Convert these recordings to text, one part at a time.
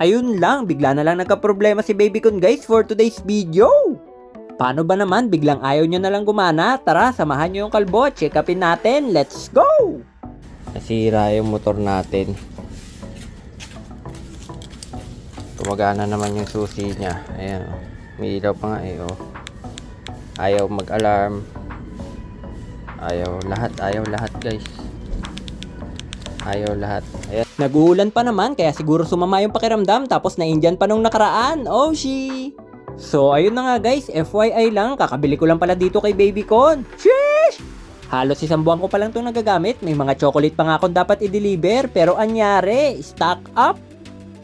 Ayun lang, bigla na lang nagka-problema si Baby Con guys for today's video. Paano ba naman biglang ayaw nyo na lang gumana? Tara, samahan nyo yung kalbo, check upin natin, let's go! Nasira yung motor natin. Gumagana naman yung susi niya. Ayan, oh. may ilaw pa nga eh, oh. Ayaw mag-alarm. Ayaw lahat, ayaw lahat guys. Ayaw lahat. Ayan. Nag-uulan pa naman kaya siguro sumama yung pakiramdam tapos na-Indian pa nung nakaraan. Oh, she! So, ayun na nga guys, FYI lang, kakabili ko lang pala dito kay Baby Con. Sheesh! Halos isang buwan ko pa lang itong nagagamit. May mga chocolate pa nga akong dapat i-deliver. Pero anyari, stock up.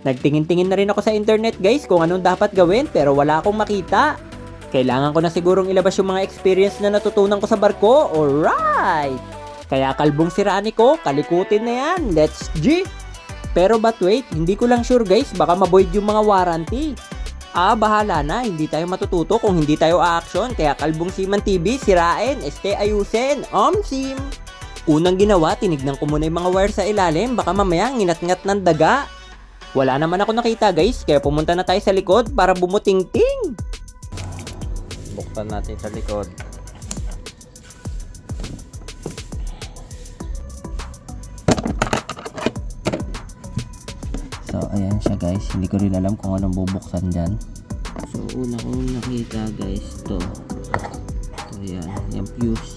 Nagtingin-tingin na rin ako sa internet guys kung anong dapat gawin pero wala akong makita. Kailangan ko na sigurong ilabas yung mga experience na natutunan ko sa barko. Alright! Kaya kalbong siraan ko, kalikutin na yan. Let's G! Pero but wait, hindi ko lang sure guys, baka maboid yung mga warranty. Ah, bahala na, hindi tayo matututo kung hindi tayo a-action. Kaya kalbong siman TV, sirain, este ayusin, omsim. Unang ginawa, tinignan ko muna yung mga wire sa ilalim, baka mamaya nginat-ngat ng daga. Wala naman ako nakita guys, kaya pumunta na tayo sa likod para bumuting-ting. Buksan natin sa likod. Ayan siya guys. Hindi ko rin alam kung anong bubuksan dyan. So, una kong nakita guys, to. So, ayan. Yung fuse.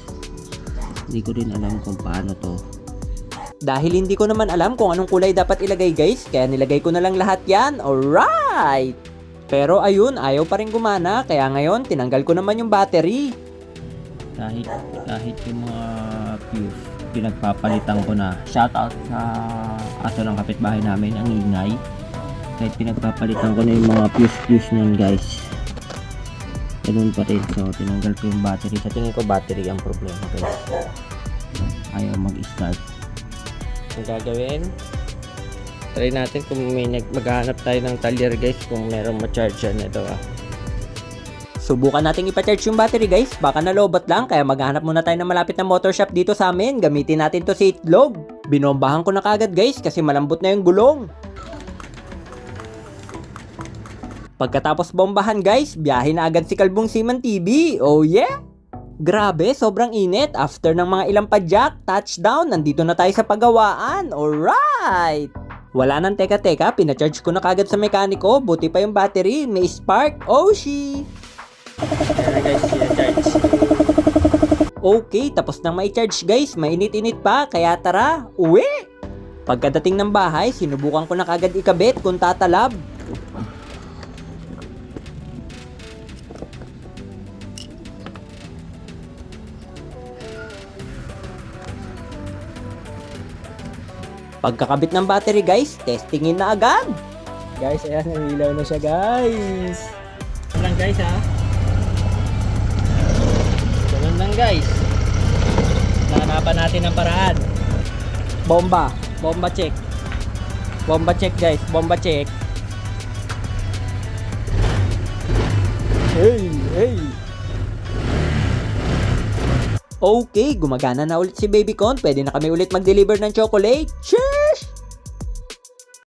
Hindi ko rin alam kung paano to. Dahil hindi ko naman alam kung anong kulay dapat ilagay guys, kaya nilagay ko na lang lahat yan. Alright! Pero ayun, ayaw pa rin gumana, kaya ngayon tinanggal ko naman yung battery. Kahit, kahit yung mga fuse, pinagpapalitan ko na. Shoutout sa aso ng kapitbahay namin, ang ingay. Kahit pinagpapalitan ko na yung mga fuse-fuse nun guys. Ganun pa rin. So, tinanggal ko yung battery. Sa tingin ko battery ang problema guys. Ayaw mag-start. Ang gagawin, try natin kung may nag tayo ng talyer guys kung merong ma-charge yan ito ah. Subukan nating ipa-charge yung battery guys, baka nalobot lang kaya maghanap muna tayo ng malapit na motor shop dito sa amin. Gamitin natin to sa itlog. Binombahan ko na kagad guys kasi malambot na yung gulong. Pagkatapos bombahan guys, biyahe na agad si Kalbong Siman TV. Oh yeah! Grabe, sobrang init. After ng mga ilang padyak, touchdown, nandito na tayo sa pagawaan. Alright! Wala nang teka-teka, pinacharge ko na kagad sa mekaniko. Buti pa yung battery, may spark. Oh, she! Okay, tapos nang mai-charge guys, mainit-init pa, kaya tara, uwi! Pagkadating ng bahay, sinubukan ko na kagad ikabit kung tatalab. Pagkakabit ng battery guys, testingin na agad. Guys, ayan, namilaw na siya guys. Lang guys ha. Lang guys. Nahanapan natin ang paraan. Bomba. Bomba check. Bomba check guys. Bomba check. Hey, hey. Okay, gumagana na ulit si Baby Con. Pwede na kami ulit mag-deliver ng chocolate. Cheers!